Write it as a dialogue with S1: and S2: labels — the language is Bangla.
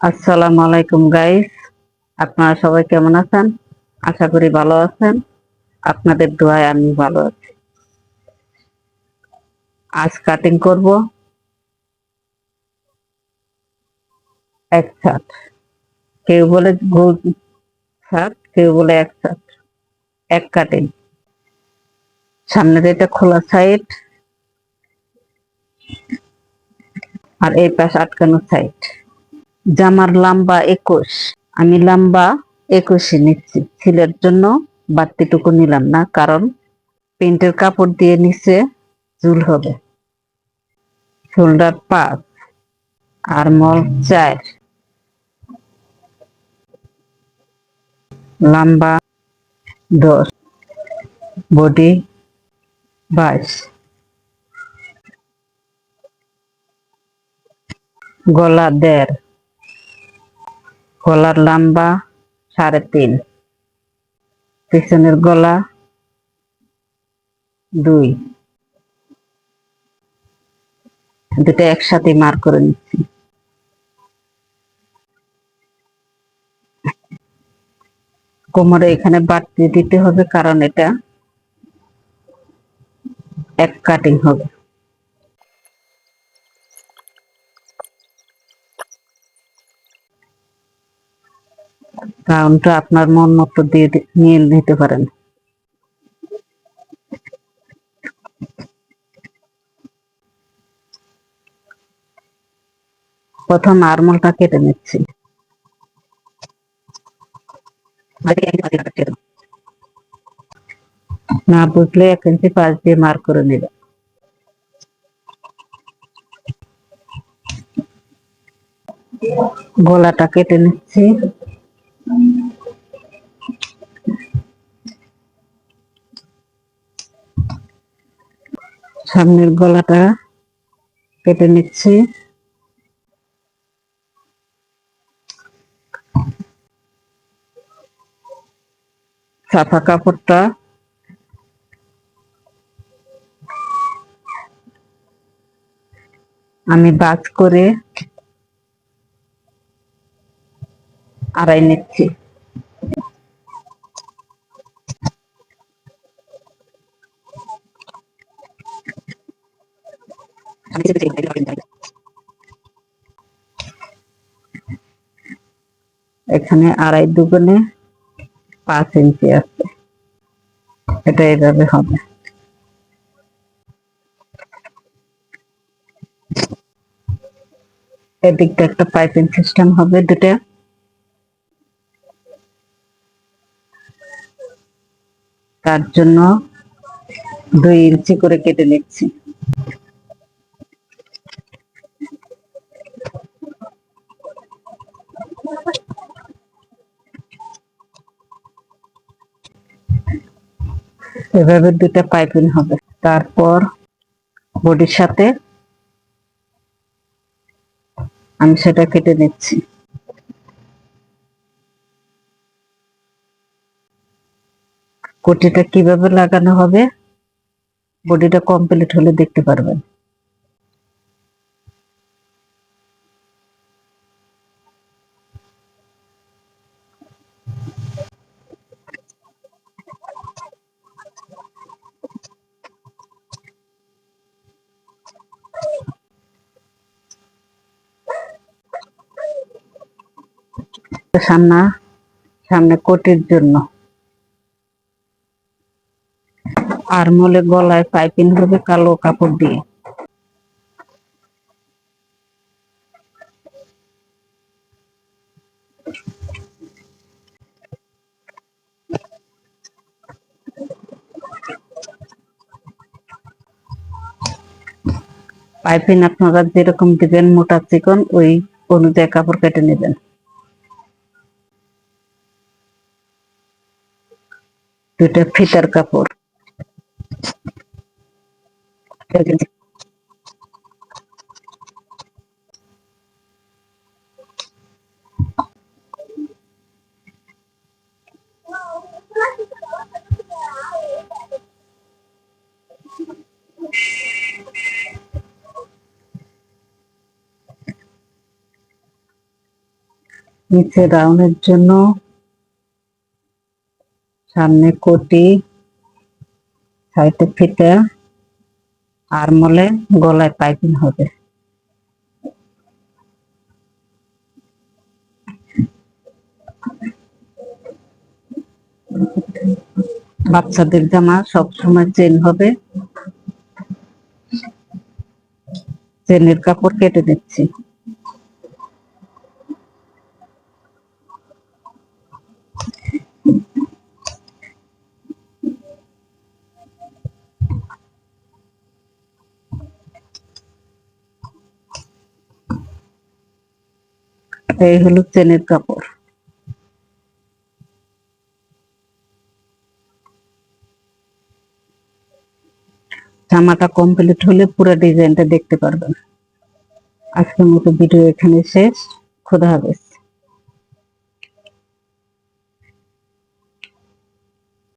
S1: আসসালামু আলাইকুম গাইস আপনারা সবাই কেমন আছেন? আশা করি ভালো আছেন। আপনাদের দোয়ায় আমি ভালো আছি। আজ কাটিং করব। এক ছাট কেউ বলে গোল ছাট কেউ বলে এক ছাট এক কাটিং সামনের এটা খোলা সাইড আর এই পাশ আটকানো সাইড জামার লম্বা একুশ, আমি লম্বা একুশে নিচ্ছি। ছিলের জন্য বাড়তিটুকু নিলাম না, কারণ প্রিন্টের কাপড় দিয়ে নিচে চুল হবে। শোল্ডার পাঁচ আর মল চার। লম্বা দশ, বডি বাইশ। গলা দেড়। গলার লম্বা সাড়ে তিন। পিছনের গলা দুই। দুটো একসাথে মার করে নিচ্ছি। কোমরে এখানে বাড়তি দিতে হবে, কারণ এটা এক কাটিং হবে। কারণটা আপনার মন মতো দিয়ে নিয়ে নিতে পারেন। প্রথম আরমলটা কেটে নিচ্ছি। না বুঝলে এক ইঞ্চি পাশ দিয়ে মার করে নেবে। গলাটা কেটে নিচ্ছি। সামনের গলাটা কেটে নিচ্ছি। সাফা কাপড়টা আমি বাজ করে আড়াই নিচ্ছি। এখানে আড়াই দুগুণে পাঁচ ইঞ্চি আছে। এটা এইভাবে হবে। এদিকটা একটা পাইপিং সিস্টেম হবে দুটা তার জন্য দুই ইঞ্চি করে কেটে নিচ্ছি। এভাবে দুটা পাইপিং হবে। তারপর বডির সাথে আমি সেটা কেটে নিচ্ছি। কোটিটা কীভাবে লাগানো হবে? বডিটা কমপ্লিট হলে দেখতে পারবেন। সামনা সামনে কোটির জন্য। আর মলে গলায় পাইপিং হবে কালো কাপড় দিয়ে। পাইপিং আপনারা যেরকম দিবেন মোটা চিকন, ওই অনুযায়ী কাপড় কেটে নেবেন। দুটা ফিতার কাপড়। নিচে রাউনের জন্য সামনে কোটি সাইডে ফিটা আর মলে গলায় পাইপিং হবে। বাচ্চাদের জামা সবসময় চেন হবে। চেনের কাপড় কেটে দিচ্ছি। এই হলো চেনের কাপড়। জামাটা কমপ্লিট হলে পুরো ডিজাইনটা দেখতে পারবেন। আজকের মতো ভিডিও এখানে শেষ। খোদা হাফেজ।